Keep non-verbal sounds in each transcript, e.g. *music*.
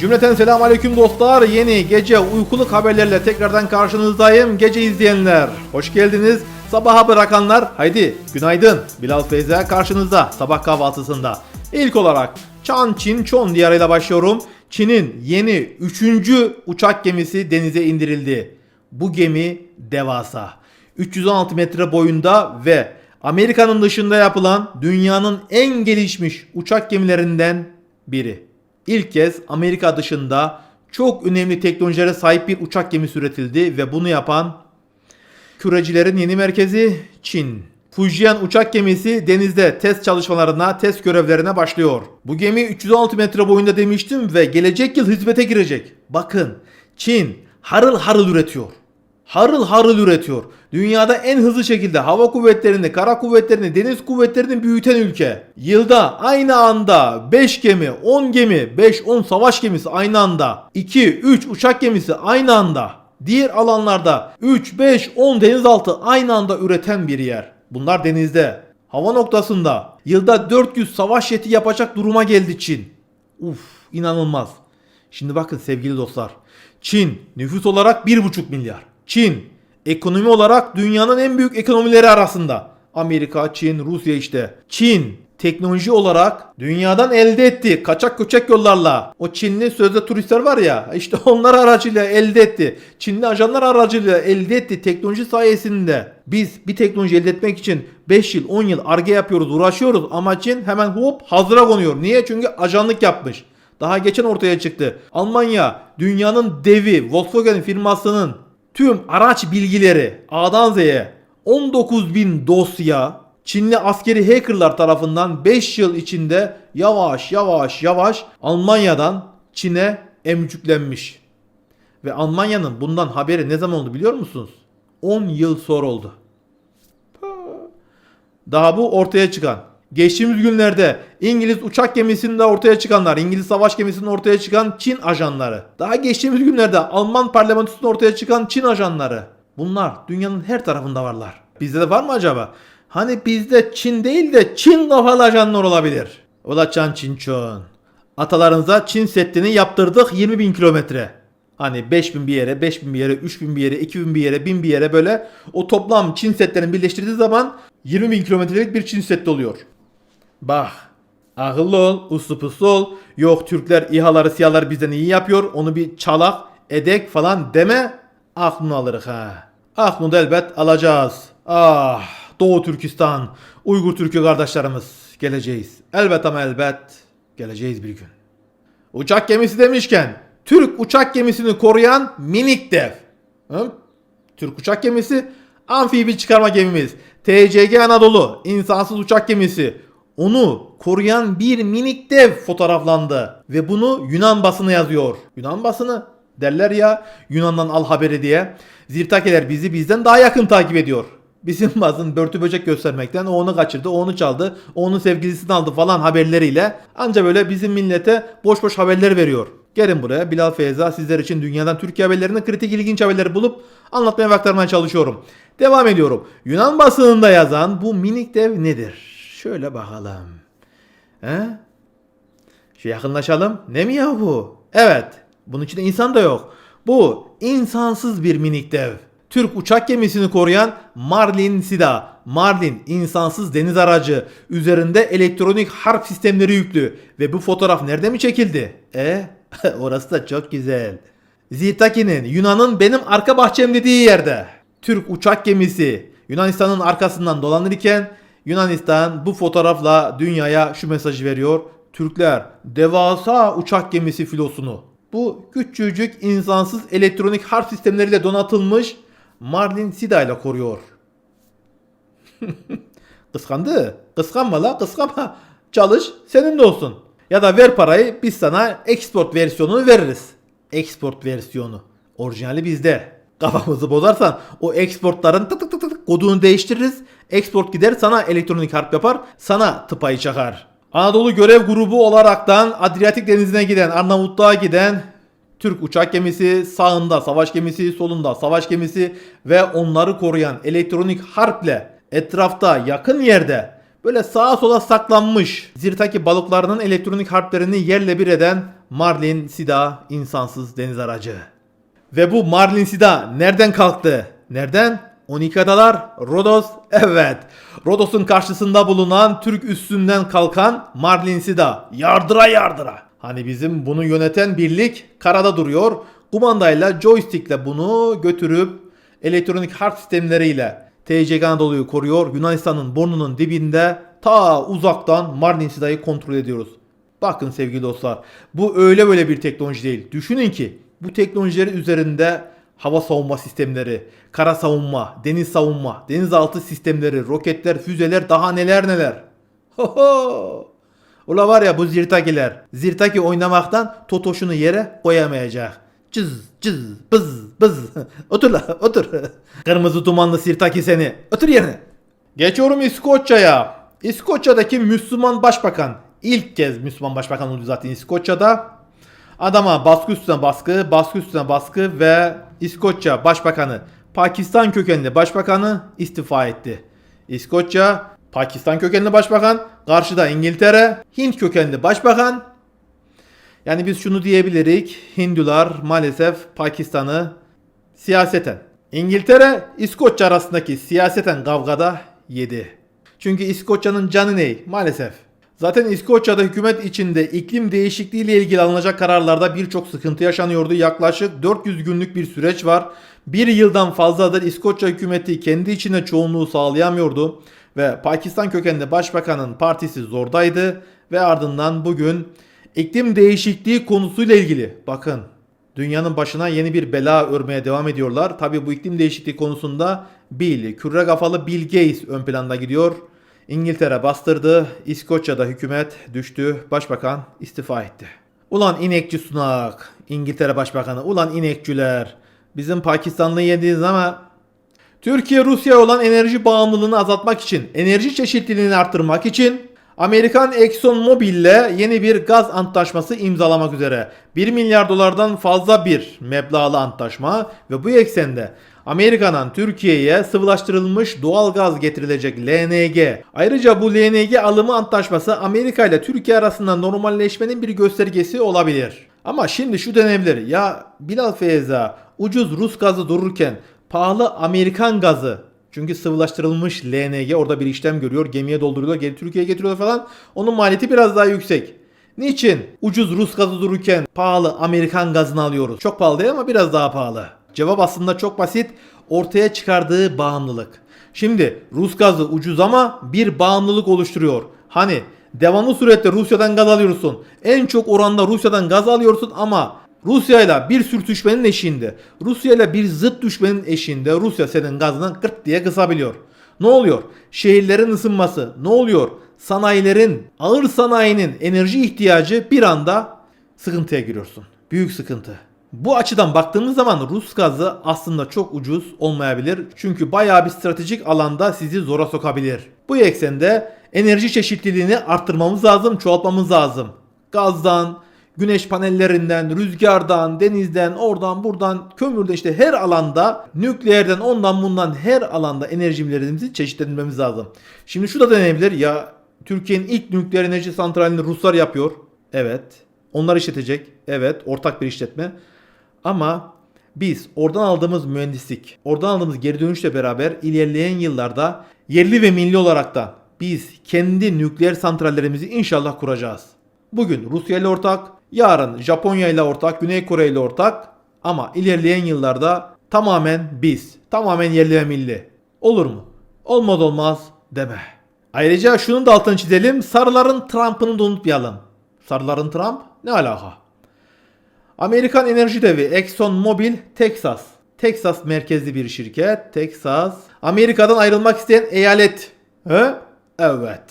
Cümleten selamun aleyküm dostlar. Yeni gece uykuluk haberlerle tekrardan karşınızdayım. Gece izleyenler, hoş geldiniz. Sabaha bırakanlar, haydi günaydın. Bilal Feyza karşınızda sabah kahvaltısında. İlk olarak Çan Çin Çon diyarıyla başlıyorum. Çin'in yeni 3. uçak gemisi denize indirildi. Bu gemi devasa. 316 metre boyunda ve Amerika'nın dışında yapılan dünyanın en gelişmiş uçak gemilerinden biri. İlk kez Amerika dışında çok önemli teknolojilere sahip bir uçak gemisi üretildi ve bunu yapan kürecilerin yeni merkezi Çin. Fujian uçak gemisi denizde test çalışmalarına, test görevlerine başlıyor. Bu gemi 316 metre boyunda demiştim ve gelecek yıl hizmete girecek. Bakın Çin harıl harıl üretiyor. Harıl harıl üretiyor. Dünyada en hızlı şekilde hava kuvvetlerini, kara kuvvetlerini, deniz kuvvetlerini büyüten ülke. Yılda aynı anda 5 gemi, 10 gemi, 5-10 savaş gemisi aynı anda, 2-3 uçak gemisi aynı anda, diğer alanlarda 3-5-10 denizaltı aynı anda üreten bir yer. Bunlar denizde. Hava noktasında yılda 400 savaş jeti yapacak duruma geldi Çin. Uf inanılmaz. Şimdi bakın sevgili dostlar. Çin nüfus olarak 1,5 milyar. Çin ekonomi olarak dünyanın en büyük ekonomileri arasında. Amerika, Çin, Rusya işte. Çin teknoloji olarak dünyadan elde etti kaçak göçek yollarla. O Çinli sözde turistler var ya işte *laughs* onlar aracıyla elde etti. Çinli ajanlar aracıyla elde etti teknoloji sayesinde. Biz bir teknoloji elde etmek için 5 yıl 10 yıl arge yapıyoruz uğraşıyoruz ama Çin hemen hop hazıra konuyor. Niye? Çünkü ajanlık yapmış. Daha geçen ortaya çıktı. Almanya dünyanın devi Volkswagen firmasının tüm araç bilgileri A'dan Z'ye 19.000 dosya Çinli askeri hackerlar tarafından 5 yıl içinde yavaş yavaş yavaş Almanya'dan Çin'e emcüklenmiş. Ve Almanya'nın bundan haberi ne zaman oldu biliyor musunuz? 10 yıl sonra oldu. Daha bu ortaya çıkan. Geçtiğimiz günlerde İngiliz uçak gemisinde ortaya çıkanlar, İngiliz savaş gemisinde ortaya çıkan Çin ajanları. Daha geçtiğimiz günlerde Alman parlamentosunda ortaya çıkan Çin ajanları. Bunlar dünyanın her tarafında varlar. Bizde de var mı acaba? Hani bizde Çin değil de Çin kafalı ajanlar olabilir. Ola Çan Çin Çon. Atalarınıza Çin Seddi'ni yaptırdık 20 bin kilometre. Hani 5000 bir yere, 5000 bir yere, 3000 bir yere, 2000 bir yere, 1000 bir yere böyle o toplam Çin setlerini birleştirdiği zaman 20 bin kilometrelik bir Çin setti oluyor. Bak akıllı ol, uslu ol. Yok Türkler İHA'ları SİHA'ları bizden iyi yapıyor. Onu bir çalak, edek falan deme. Aklını alırız ha. Aklını da elbet alacağız. Ah Doğu Türkistan, Uygur Türk'ü kardeşlerimiz geleceğiz. Elbet ama elbet geleceğiz bir gün. Uçak gemisi demişken Türk uçak gemisini koruyan minik dev. Hı? Türk uçak gemisi amfibi çıkarma gemimiz. TCG Anadolu insansız uçak gemisi. Onu koruyan bir minik dev fotoğraflandı. Ve bunu Yunan basını yazıyor. Yunan basını derler ya Yunan'dan al haberi diye. Zirtakeler bizi bizden daha yakın takip ediyor. Bizim basın börtü böcek göstermekten o onu kaçırdı, o onu çaldı, o onun sevgilisini aldı falan haberleriyle anca böyle bizim millete boş boş haberler veriyor. Gelin buraya Bilal Feyza sizler için dünyadan Türkiye haberlerini kritik ilginç haberleri bulup anlatmaya ve aktarmaya çalışıyorum. Devam ediyorum. Yunan basınında yazan bu minik dev nedir? Şöyle bakalım. He? Şu yakınlaşalım. Ne mi ya bu? Evet. Bunun içinde insan da yok. Bu insansız bir minik dev. Türk uçak gemisini koruyan Marlin Sida. Marlin insansız deniz aracı. Üzerinde elektronik harp sistemleri yüklü. Ve bu fotoğraf nerede mi çekildi? E *laughs* orası da çok güzel. Zitaki'nin Yunan'ın benim arka bahçem dediği yerde. Türk uçak gemisi Yunanistan'ın arkasından dolanırken Yunanistan bu fotoğrafla dünyaya şu mesajı veriyor. Türkler devasa uçak gemisi filosunu bu küçücük insansız elektronik harp sistemleriyle donatılmış Marlin Sida ile koruyor. *laughs* Kıskandı. Kıskanma la kıskanma. Çalış senin de olsun. Ya da ver parayı biz sana export versiyonunu veririz. Export versiyonu. Orijinali bizde. Kafamızı bozarsan o exportların tık tık tık tık kodunu değiştiririz. Export gider sana elektronik harp yapar. Sana tıpayı çakar. Anadolu görev grubu olaraktan Adriyatik denizine giden, Arnavutluğa giden Türk uçak gemisi, sağında savaş gemisi, solunda savaş gemisi ve onları koruyan elektronik harple etrafta yakın yerde Böyle sağa sola saklanmış Zirtaki balıklarının elektronik harplerini yerle bir eden Marlin Sida insansız deniz aracı. Ve bu Marlin Sida nereden kalktı? Nereden? 12 adalar, Rodos, evet. Rodos'un karşısında bulunan Türk üstünden kalkan Marlin Sida. Yardıra yardıra. Hani bizim bunu yöneten birlik karada duruyor. Kumandayla, joystickle bunu götürüp elektronik harp sistemleriyle TCG Anadolu'yu koruyor. Yunanistan'ın burnunun dibinde ta uzaktan Marlin Sida'yı kontrol ediyoruz. Bakın sevgili dostlar bu öyle böyle bir teknoloji değil. Düşünün ki bu teknolojileri üzerinde hava savunma sistemleri, kara savunma, deniz savunma, denizaltı sistemleri, roketler, füzeler daha neler neler. Ho ho. Ula var ya bu zirtakiler. Zirtaki oynamaktan Totoş'unu yere koyamayacak. Cız cız bız bız. *laughs* otur la otur. *laughs* Kırmızı dumanlı sirtaki seni. Otur yerine. Geçiyorum İskoçya'ya. İskoçya'daki Müslüman başbakan. ilk kez Müslüman başbakan oldu zaten İskoçya'da. Adama baskı üstüne baskı, baskı üstüne baskı ve İskoçya başbakanı Pakistan kökenli başbakanı istifa etti. İskoçya Pakistan kökenli başbakan, karşıda İngiltere, Hint kökenli başbakan. Yani biz şunu diyebilirik. Hindular maalesef Pakistan'ı siyaseten İngiltere İskoçya arasındaki siyaseten kavgada yedi. Çünkü İskoçya'nın canı ne? Maalesef. Zaten İskoçya'da hükümet içinde iklim değişikliği ile ilgili alınacak kararlarda birçok sıkıntı yaşanıyordu. Yaklaşık 400 günlük bir süreç var. Bir yıldan fazladır İskoçya hükümeti kendi içinde çoğunluğu sağlayamıyordu. Ve Pakistan kökenli başbakanın partisi zordaydı. Ve ardından bugün iklim değişikliği konusuyla ilgili bakın dünyanın başına yeni bir bela örmeye devam ediyorlar. Tabi bu iklim değişikliği konusunda Bill, küre kafalı Bill Gates ön planda gidiyor. İngiltere bastırdı, İskoçya'da hükümet düştü, başbakan istifa etti. Ulan inekçi sunak, İngiltere başbakanı, ulan inekçüler. Bizim Pakistanlı yediğiniz ama Türkiye Rusya olan enerji bağımlılığını azaltmak için, enerji çeşitliliğini arttırmak için Amerikan Exxon Mobil ile yeni bir gaz antlaşması imzalamak üzere 1 milyar dolardan fazla bir meblağlı antlaşma ve bu eksende Amerika'dan Türkiye'ye sıvılaştırılmış doğal gaz getirilecek LNG. Ayrıca bu LNG alımı antlaşması Amerika ile Türkiye arasında normalleşmenin bir göstergesi olabilir. Ama şimdi şu denebilir. Ya Bilal Feyza ucuz Rus gazı dururken pahalı Amerikan gazı çünkü sıvılaştırılmış LNG orada bir işlem görüyor. Gemiye dolduruyorlar. Geri Türkiye'ye getiriyorlar falan. Onun maliyeti biraz daha yüksek. Niçin? Ucuz Rus gazı dururken pahalı Amerikan gazını alıyoruz. Çok pahalı değil ama biraz daha pahalı. Cevap aslında çok basit. Ortaya çıkardığı bağımlılık. Şimdi Rus gazı ucuz ama bir bağımlılık oluşturuyor. Hani devamlı surette Rusya'dan gaz alıyorsun. En çok oranda Rusya'dan gaz alıyorsun ama Rusya ile bir sürtüşmenin eşiğinde, Rusya ile bir zıt düşmenin eşiğinde Rusya senin gazını gırt diye kısabiliyor. Ne oluyor? Şehirlerin ısınması. Ne oluyor? Sanayilerin, ağır sanayinin enerji ihtiyacı bir anda sıkıntıya giriyorsun. Büyük sıkıntı. Bu açıdan baktığımız zaman Rus gazı aslında çok ucuz olmayabilir. Çünkü bayağı bir stratejik alanda sizi zora sokabilir. Bu eksende enerji çeşitliliğini arttırmamız lazım, çoğaltmamız lazım. Gazdan, güneş panellerinden, rüzgardan, denizden, oradan buradan, kömürden işte her alanda, nükleerden ondan bundan her alanda enerjilerimizi çeşitlendirmemiz lazım. Şimdi şu da deneyebilir ya Türkiye'nin ilk nükleer enerji santralini Ruslar yapıyor. Evet. Onlar işletecek. Evet. Ortak bir işletme. Ama biz oradan aldığımız mühendislik, oradan aldığımız geri dönüşle beraber ilerleyen yıllarda yerli ve milli olaraktan biz kendi nükleer santrallerimizi inşallah kuracağız. Bugün Rusya ile ortak, yarın Japonya ile ortak, Güney Kore ile ortak ama ilerleyen yıllarda tamamen biz, tamamen yerli ve milli. Olur mu? Olmaz olmaz deme. Ayrıca şunun da altını çizelim. Sarıların Trump'ını da unutmayalım. Sarıların Trump ne alaka? Amerikan enerji devi Exxon Mobil Texas. Texas merkezli bir şirket. Texas. Amerika'dan ayrılmak isteyen eyalet. He? Evet.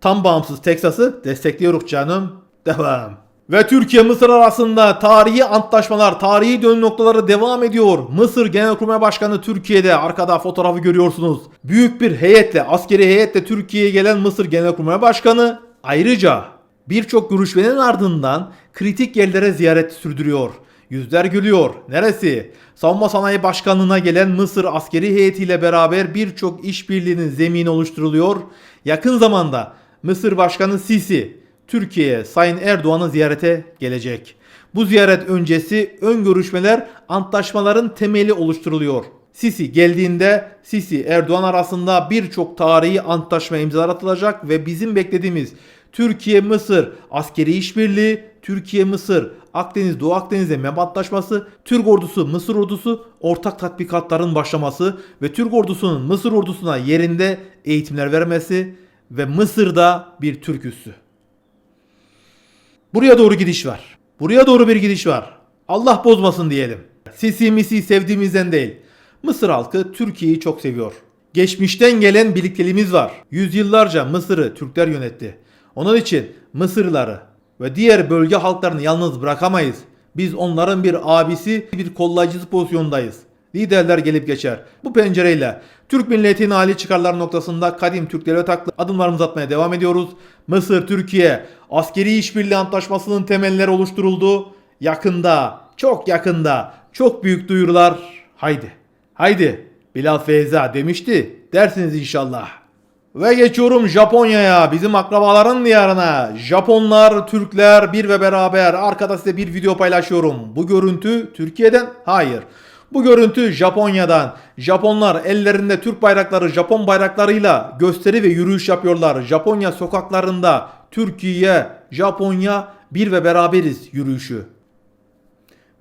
Tam bağımsız Texas'ı destekliyoruz canım. Devam. Ve Türkiye Mısır arasında tarihi antlaşmalar, tarihi dönüm noktaları devam ediyor. Mısır Genelkurmay Başkanı Türkiye'de arkada fotoğrafı görüyorsunuz. Büyük bir heyetle, askeri heyetle Türkiye'ye gelen Mısır Genelkurmay Başkanı ayrıca birçok görüşmenin ardından kritik yerlere ziyaret sürdürüyor. Yüzler gülüyor. Neresi? Savunma Sanayi Başkanlığı'na gelen Mısır askeri heyetiyle beraber birçok işbirliğinin zemini oluşturuluyor. Yakın zamanda Mısır Başkanı Sisi Türkiye'ye Sayın Erdoğan'ı ziyarete gelecek. Bu ziyaret öncesi ön görüşmeler antlaşmaların temeli oluşturuluyor. Sisi geldiğinde Sisi Erdoğan arasında birçok tarihi antlaşma imzalar atılacak ve bizim beklediğimiz Türkiye-Mısır askeri işbirliği, Türkiye-Mısır Akdeniz Doğu Akdeniz'e MEP antlaşması, Türk ordusu Mısır ordusu ortak tatbikatların başlaması ve Türk ordusunun Mısır ordusuna yerinde eğitimler vermesi ve Mısır'da bir Türk üssü. Buraya doğru gidiş var. Buraya doğru bir gidiş var. Allah bozmasın diyelim. Sisi misi sevdiğimizden değil. Mısır halkı Türkiye'yi çok seviyor. Geçmişten gelen birlikteliğimiz var. Yüzyıllarca Mısır'ı Türkler yönetti. Onun için Mısırlıları ve diğer bölge halklarını yalnız bırakamayız. Biz onların bir abisi, bir kollayıcısı pozisyondayız. Liderler gelip geçer. Bu pencereyle Türk milletinin hali çıkarlar noktasında kadim Türk devlet haklı adımlarımızı atmaya devam ediyoruz. Mısır, Türkiye askeri işbirliği antlaşmasının temelleri oluşturuldu. Yakında, çok yakında, çok büyük duyurular. Haydi, haydi. Bilal Feyza demişti. Dersiniz inşallah. Ve geçiyorum Japonya'ya, bizim akrabaların diyarına. Japonlar, Türkler bir ve beraber. Arkada size bir video paylaşıyorum. Bu görüntü Türkiye'den? Hayır. Bu görüntü Japonya'dan. Japonlar ellerinde Türk bayrakları, Japon bayraklarıyla gösteri ve yürüyüş yapıyorlar. Japonya sokaklarında Türkiye, Japonya bir ve beraberiz yürüyüşü.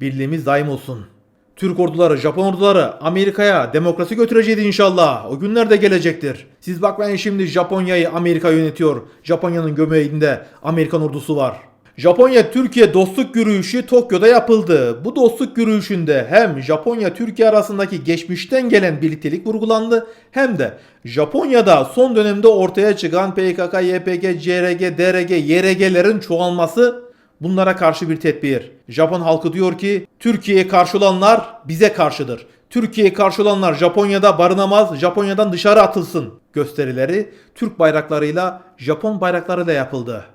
Birliğimiz daim olsun. Türk orduları, Japon orduları Amerika'ya demokrasi götüreceğiz inşallah. O günler de gelecektir. Siz bakmayın şimdi Japonya'yı Amerika yönetiyor. Japonya'nın göbeğinde Amerikan ordusu var. Japonya Türkiye dostluk yürüyüşü Tokyo'da yapıldı. Bu dostluk yürüyüşünde hem Japonya Türkiye arasındaki geçmişten gelen birliktelik vurgulandı hem de Japonya'da son dönemde ortaya çıkan PKK, YPG, CRG, DRG, YRG'lerin çoğalması bunlara karşı bir tedbir. Japon halkı diyor ki Türkiye'ye karşı olanlar bize karşıdır. Türkiye'ye karşı olanlar Japonya'da barınamaz, Japonya'dan dışarı atılsın gösterileri Türk bayraklarıyla Japon bayraklarıyla yapıldı.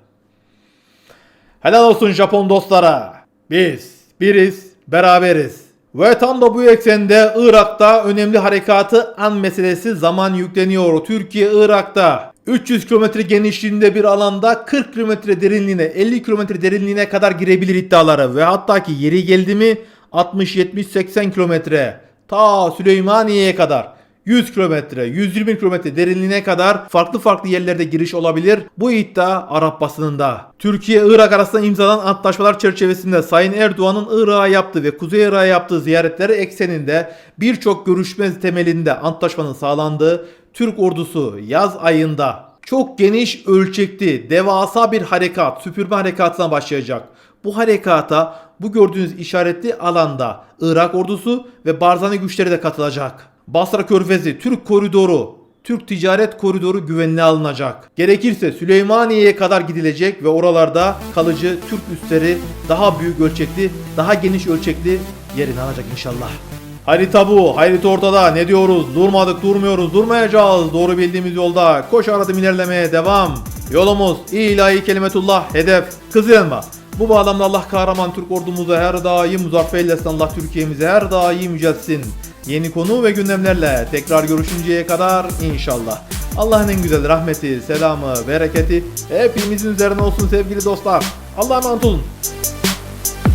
Helal olsun Japon dostlara. Biz biriz, beraberiz. Ve tam da bu eksende Irak'ta önemli harekatı an meselesi zaman yükleniyor. Türkiye Irak'ta 300 kilometre genişliğinde bir alanda 40 kilometre derinliğine 50 kilometre derinliğine kadar girebilir iddiaları ve hatta ki yeri geldi mi 60 70 80 kilometre ta Süleymaniye'ye kadar 100 kilometre, 120 kilometre derinliğine kadar farklı farklı yerlerde giriş olabilir. Bu iddia Arap basınında. Türkiye-Irak arasında imzalanan antlaşmalar çerçevesinde Sayın Erdoğan'ın Irak'a yaptığı ve Kuzey Irak'a yaptığı ziyaretleri ekseninde birçok görüşme temelinde antlaşmanın sağlandığı Türk ordusu yaz ayında çok geniş ölçekli, devasa bir harekat, süpürme harekatına başlayacak. Bu harekata bu gördüğünüz işaretli alanda Irak ordusu ve Barzani güçleri de katılacak. Basra Körfezi Türk koridoru, Türk ticaret koridoru güvenliğe alınacak. Gerekirse Süleymaniye'ye kadar gidilecek ve oralarda kalıcı Türk üsleri daha büyük ölçekli, daha geniş ölçekli yerini alacak inşallah. Harita bu, harita ortada. Ne diyoruz? Durmadık, durmuyoruz, durmayacağız. Doğru bildiğimiz yolda koş aradım ilerlemeye devam. Yolumuz ilahi kelimetullah, hedef Kızılelma. Bu bağlamda Allah kahraman Türk ordumuzu her daim muzaffer eylesin. Allah Türkiye'mizi her daim yüceltsin. Yeni konu ve gündemlerle tekrar görüşünceye kadar inşallah. Allah'ın en güzel rahmeti, selamı, bereketi hepimizin üzerine olsun sevgili dostlar. Allah'a emanet olun.